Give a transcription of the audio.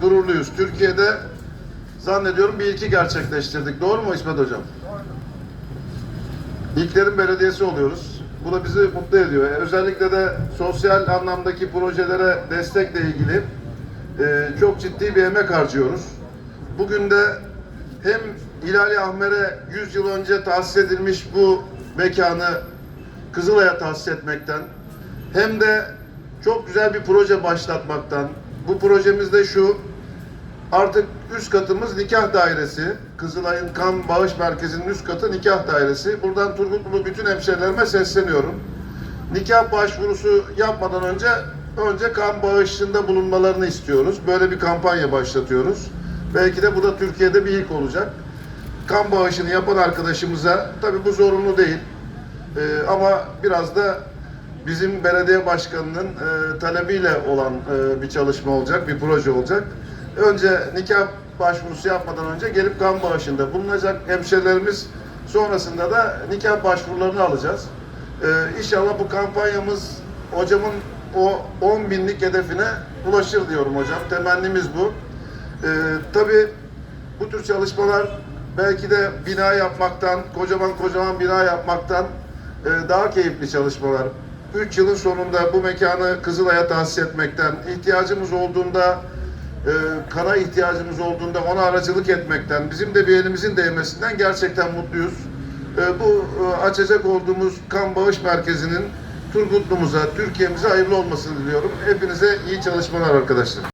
gururluyuz. Türkiye'de zannediyorum bir ilki gerçekleştirdik. Doğru mu İsmet Hocam? İlklerin belediyesi oluyoruz. Bu da bizi mutlu ediyor. E, Özellikle de sosyal anlamdaki projelere destekle ilgili e, çok ciddi bir emek harcıyoruz. Bugün de hem Hilali Ahmer'e 100 yıl önce tahsis edilmiş bu mekanı Kızılay'a tahsis etmekten hem de çok güzel bir proje başlatmaktan bu projemiz de şu Artık üst katımız nikah dairesi. Kızılay'ın kan bağış merkezinin üst katı nikah dairesi. Buradan Turgutlu bütün hemşerilerime sesleniyorum. Nikah başvurusu yapmadan önce önce kan bağışında bulunmalarını istiyoruz. Böyle bir kampanya başlatıyoruz. Belki de bu da Türkiye'de bir ilk olacak. Kan bağışını yapan arkadaşımıza, tabii bu zorunlu değil. Ee, ama biraz da bizim belediye başkanının e, talebiyle olan e, bir çalışma olacak, bir proje olacak. Önce nikah başvurusu yapmadan önce gelip kan bağışında bulunacak hemşerilerimiz sonrasında da nikah başvurularını alacağız. Ee, inşallah bu kampanyamız hocamın o 10 binlik hedefine ulaşır diyorum hocam. Temennimiz bu. Ee, tabii bu tür çalışmalar belki de bina yapmaktan, kocaman kocaman bina yapmaktan e, daha keyifli çalışmalar. 3 yılın sonunda bu mekanı Kızılay'a tahsis etmekten, ihtiyacımız olduğunda, e, kana ihtiyacımız olduğunda ona aracılık etmekten, bizim de bir elimizin değmesinden gerçekten mutluyuz. E, bu e, açacak olduğumuz kan bağış merkezinin Turgutlu'muza, Türkiye'mize hayırlı olmasını diliyorum. Hepinize iyi çalışmalar arkadaşlar.